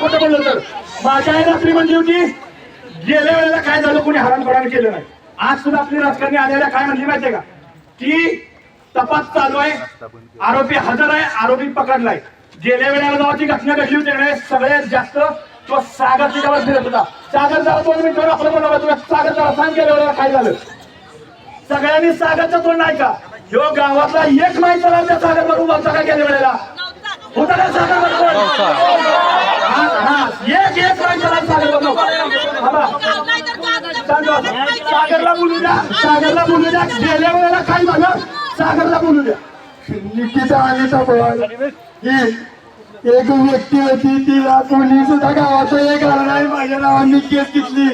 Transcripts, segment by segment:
खोटं बोललं तर? माझ्या आई रात्री म्हणली होती गेल्या वेळेला काय झालं कोणी हरामखोराने केलं नाही. आज सुद्धा आपली राजकारणी आलेल्या काय म्हणली माहितीये का? की तपास चालू आहे आरोपी हजर आहे आरोपी पकडलाय. गेल्या वेळेला जेव्हा ती घटना कशी होती सगळ्यात जास्त तो सागर तिच्यावर फिरत होता. सागर जरा दोन मिनिटं आपलं बोलावं तुला सागर जरा सांग गेल्या वेळेला काय झालं. सगळ्यांनी सागरचा तोंड ऐका. ह्यो गावातला एक माहिती चला त्या सागरवर उभा होता का गेल्या वेळेला? कोण? हा, हा. एक एक. सागरला बोलू द्या सागरला बोलू द्या. गेल्या वेळेला काय झालं सागरला बोलू द्या. निकिता आणि ही एक व्यक्ती होती तिला कोणी सुद्धा गावाचं एक आला नाही. माझ्या नावाने केस घेतली.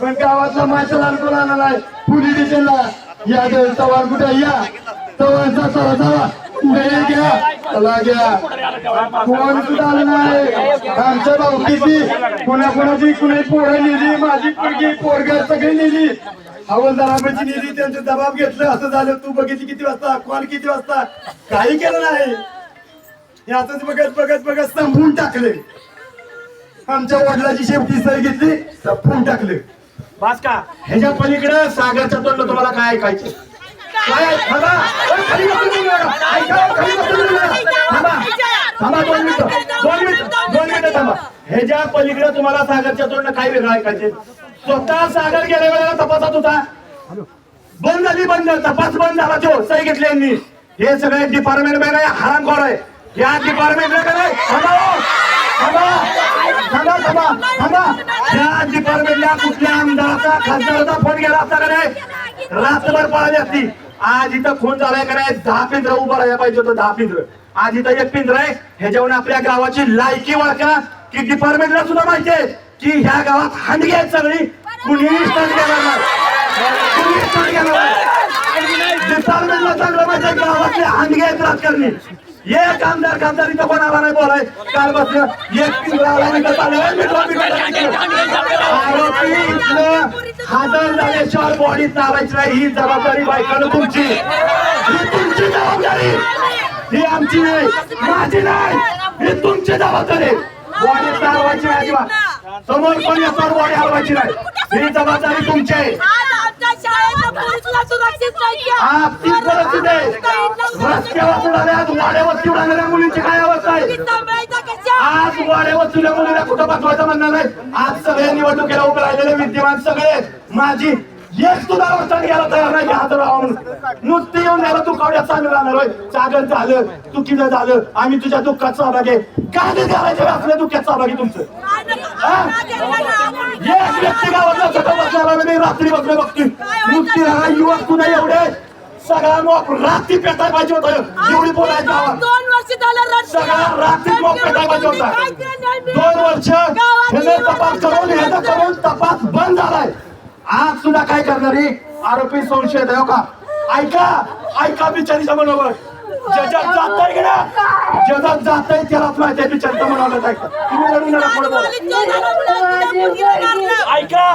पण गावातला माझ्या लहानपण आला नाही? पोलीस स्टेशनला या चव्हाण कुठे या. चव्हाणचा चला पुढे घ्या चला घ्या कोण सुद्धा नाही आमच्या बाबतीची कोणा कोणाची कुणी पोरं नेली माझी पुरगी पोरगर सगळी नेली हवलदाराची नेली त्यांचे दबाब घेतलं असं झालं तू बघितली किती वाजता कॉल किती वाजता काही केलं नाही हे असंच बघत बघत बघत संपवून टाकले आमच्या वडिलाची शेवटी सही घेतली संपवून टाकले बास का ह्याच्या पलीकडे सागरच्या तोंड तुम्हाला काय ऐकायचं थांबा ओय, खाली थांबा थांबा दोन मिनिटं दोन मिनिटं दोन मिनिटं थांबा ह्याच्या पलीकडे तुम्हाला सागरच्या तोंड काय वेगळं ऐकायचे स्वतः सागर गेल्या वेळेला तपासात होता बंद झाली बंद तपास बंद झाला तो सही घेतली यांनी हे सगळे डिपार्टमेंट मॅन आहे हरामखोर आहे या डिपार्टमेंटला काय थांबा थांबा थांबा थांबा थांबा या डिपार्टमेंटला कुठल्या आमदाराचा खासदाराचा फोन गेला असता का नाही रात्रभर पळाली असती. आज इथं खून झालाय का नाही? दहा पिंजरा उभं राहायला पाहिजे होतं दहा पिंजर. आज इथं एक पिंजर आहे. ह्याच्यावर आपल्या गावाची लायकी ओळखा की? डिपार्टमेंटला सुद्धा माहिती आहे की ह्या गावात हांडगी आहेत सगळी. कुणीही स्टंट घेणार नाही. कुणीही स्टंट घेणार नाही. डिपार्टमेंटला चांगलं माहिती आहे गावातले हांडगे आहेत राजकारणी. एक आमदार खासदार इथं कोणाला नाही बोलाय? काल बसलं. एक पिंजरा आला आणि आरोपी इथलं हजर झाल्याशिवाय बॉडी चालायची नाही. ही जबाबदारी बायकानं तुमची. ही तुमची जबाबदारी. ही आमची नाही. माझी नाही. ही तुमची जबाबदारी. बॉडी चालवायची नाही अजिबात. समोर पण याच्यावर बॉडी हलवायची नाही. ही जबाबदारी तुमची आहे. आज ती परिस्थिती आहे रस्त्यावर आज वाड्यावरती उडालेल्या मुलींची काय अवस्था आहे? आज वाड्यावर तुझ्या मुलीला कुठं पाठवायचं म्हणणार नाही आज सगळे निवडणुकीला उभे राहिलेले विद्यमान सगळे माझी अवस्था घ्यायला तयार नाही हजर राहा म्हणून नुसती येऊन द्यायला तू कावड्यात चालू राहणार होय. चागल झालं. चुकीचं झालं. आम्ही तुझ्या दुःखात सहभागी आहे. काय ते करायचं असल्या दुःखात सहभागी तुमचं? एक व्यक्ती गावातला बसणारा नाही रात्री बसले बघती नुसती राहा युवक तुला एवढे. सगळा मग रात्री पेटाय पाहिजे होतं. एवढी बोलायचं झालं सगळा रात्री मग पेटाय पाहिजे होता. दोन वर्ष तपास करून ह्याचा करून तपास बंद झालाय आज सुद्धा काय करणार? आरोपी संशय आहे हो का? ऐका ऐका बिचारीच्या मनोबत ज्याच्यात जाताय की ना ज्याच्यात जाताय आहे त्यालाच माहिती आहे बिचारीचं मनोबत ऐका तुम्ही रडू नका पुढे बोला ऐका.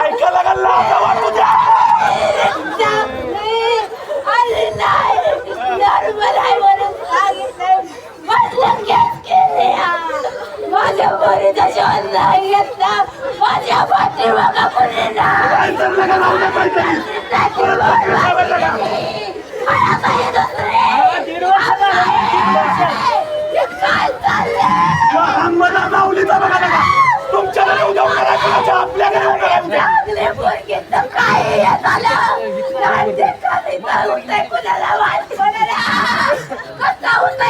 ऐका लागल वाटू द्या माझ्या पोरीचा शोध नाही घेतला. माझ्या पाठीमागा कोणी नाही. काय तर नका लावू काय चाललंय आपल्याकडे चांगले पोरगे तर काय हे झालं. नाही ते खाली कोणाला कसा होता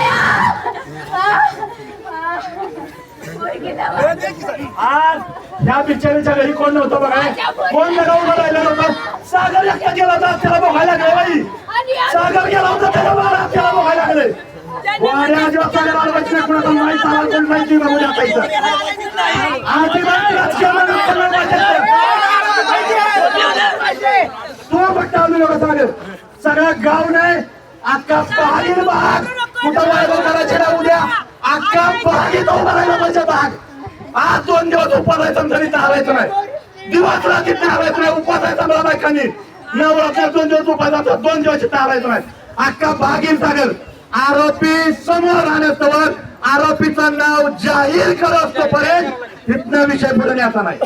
पोरगीला वाट आज या बिचारीच्या घरी कोण नव्हतं बघा. कोण उभं राहिलं नव्हतं? सागर एकटा गेला होता त्याला बघायला लागले बाई. सागर गेला होता त्याला बाळा त्याला बघायला लागले. वाड्या अजिबात सागर नाही कुणाचा माहीत आला कोण माहिती बघू द्या पैसा अजिबात राजकारणात करणार पाहिजे. तो फक्त आलो नका सागर. सगळा गाव नाही अख्खा पहाडी भाग. कुठं वायबल करायचे ना उद्या? अख्खा पहाडी तो करायला पाहिजे भाग. आज दोन दिवस उपवासायचं तरी चालायचं नाही. दिवस रात्री चालायचं नाही उपवासायचा मला बायकांनी. नवरात्र दोन दिवस उपासायचं दोन दिवस चालायचं नाही. अख्खा भाग येईल सागर आरोपी समोर आणस्तवर आरोपीचं नाव जाहीर करत तोपर्यंत इथनं विषय पुढे न्यायचा नाही.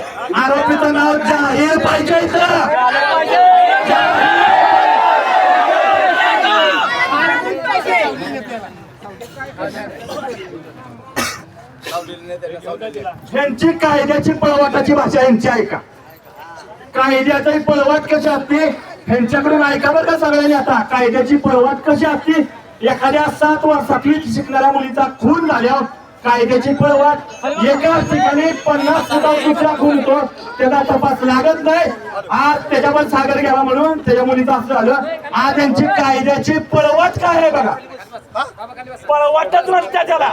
आरोपीचं नाव जाहीर पाहिजे इथं यांची कायद्याची पळवाटाची भाषा यांची ऐका कायद्याची पळवाट कशी असते? ह्यांच्याकडून ऐका बरं का सगळ्यांनी आता. कायद्याची पळवाट कशी असते? एखाद्या सात वर्षातली शिकणाऱ्या मुलीचा खून झाल्यावर कायद्याची पळवाट एकाच ठिकाणी पन्नास फुटावर दुसरा खून होतो. त्याचा तपास लागत नाही. आज त्याच्यावर सागर घ्यावा म्हणून त्याच्या मुलीचं असं झालं. आज यांची कायद्याची पळवाट काय आहे बघा? पळवाटच म्हणते त्याला.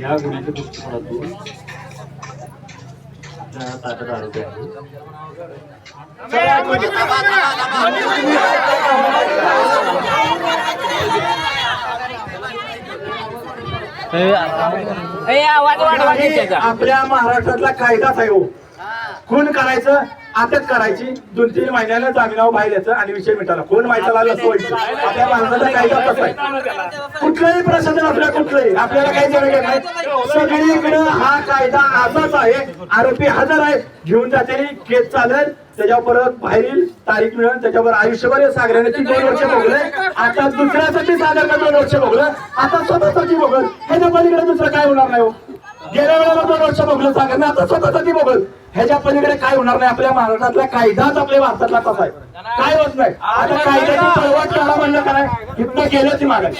या गुन्ह्याच्या दृष्टिकोनातून आपल्या आहे हे महाराष्ट्रातला कायदाच आहे हो खून करायचं अटक करायची. दोन तीन महिन्याला जामिनावर बाहेर यायचं आणि विषय मिटाला कोण माहिती लागलं असं आपल्या माणसाचा कायदा तसा आहे कुठलंही प्रशासन आपल्या कुठलंही. आपल्याला काही देणं नाही. सगळीकडे हा कायदा असाच आहे. आरोपी हजर आहे घेऊन जाते केस चालेल. त्याच्यावर परत बाहेर येईल तारीख मिळेल. त्याच्यावर आयुष्यभर या सागराने दोन वर्ष भोगलंय. आता दुसऱ्यासाठी सागरनं दोन वर्ष भोगलं. आता स्वतःसाठी भोगल. ह्याच्या पलीकडे दुसरं काय होणार नाही हो. गेल्या वेळेला दोन वर्ष भोगलं सागरनं. आता स्वतःसाठी भोगल. ह्याच्या पलीकडे काय होणार नाही? आपल्या महाराष्ट्रातला कायदाच आपल्या भारतातला तसा आहे? काय होत नाही? आता कायद्याची पळवाट करा म्हणलं काय इथनं गेलं ती मागाय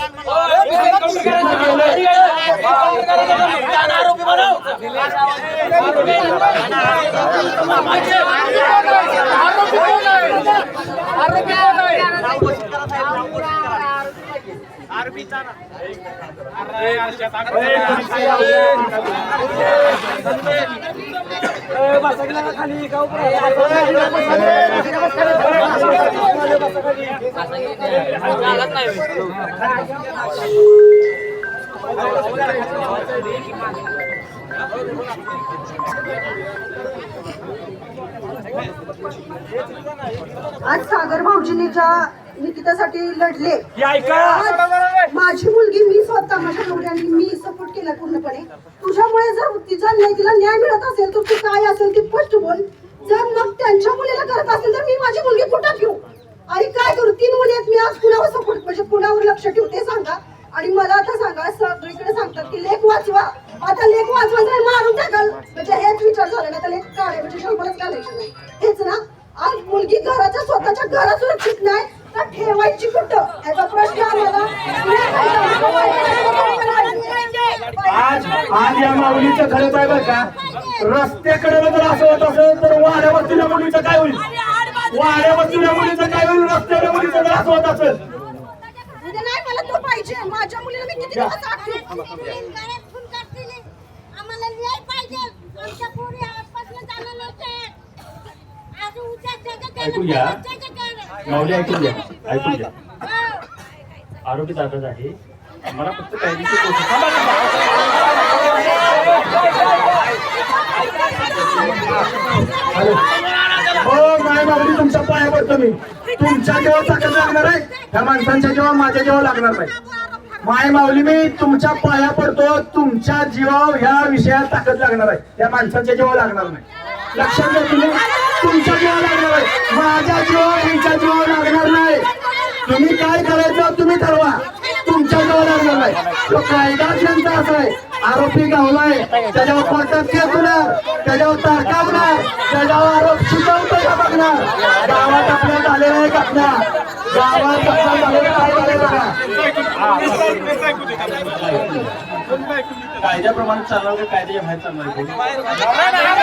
आज सागर भाऊजींनी ज्या निकितासाठी लढले. आज माझी मुलगी मी स्वतः माझ्या नवऱ्याने मी सपोर्ट केला पूर्णपणे. तुझ्यामुळे जर तिचा न्याय तिला न्याय मिळत असेल तर तू काय असेल ती स्पष्ट बोल. जर मग त्यांच्या मुलीला करत असेल तर मी माझी मुलगी कुठं ठेवू? आणि काय करू? तीन मुली आहेत मी आज कुणावर सपोर्ट म्हणजे कुणावर लक्ष ठेवू ते सांगा. आणि मला आता सांगा सगळीकडे सांगतात की लेख वाचवा. आता लेख वाचवा जर मारून टाकाल. म्हणजे हेच विचार झाला ना तर लेख काढे म्हणजे शंभरच घालायचे नाही. हेच ना आज मुलगी घराच्या स्वतःच्या घरात सुरक्षित नाही. ठेवायची कुठं? याचा प्रश्न आम्हाला आज आज या माऊलीचं खरंच आहे बरं का? रस्त्याकडे जर असं होत असेल तर वाड्या वस्तीच्या मुलीचं काय होईल? वाड्या वस्तीच्या मुलीचं काय होईल? रस्त्याच्या मुलीचं जर असं होत असेल. उद्या नाही मला तो पाहिजे. माझ्या मुलीला मी किती दिवस आठ ठेवू? माऊली ऐकून घ्या. ऐकून घ्या. आरोपी दादाच आहे. मला फक्त थांबा. हो माय माऊली तुमच्या पाया पडतो मी. तुमच्या जेव्हा ताकद लागणार आहे त्या माणसांच्या जेव्हा माझ्या जेव्हा लागणार नाही. माय माऊली मी तुमच्या पाया पडतो तुमच्या जीवावर ह्या विषयात ताकद लागणार आहे. त्या माणसांच्या जेव्हा लागणार नाही. लक्षात घ्या तुम्ही. तुमच्या जीवा लागणार आहे. माझ्या जीवावर यांच्या जीवावर लागणार नाही. तुम्ही काय करायचं तुम्ही ठरवा. तुमच्या जवळ लागणार नाही. तो कायदा ज्यांचा असा आहे. आरोपी गावलाय त्याच्यावर कोर्टात केस होणार. त्याच्यावर तारखा होणार. त्याच्यावर आरोप शिकवतो का बघणार? गावात आपल्या झालेला आहे घटना. गावात आपल्या झालेल्या काय झाले बघा. कायद्याप्रमाणे चालणार कायद्याच्या बाहेर चालणार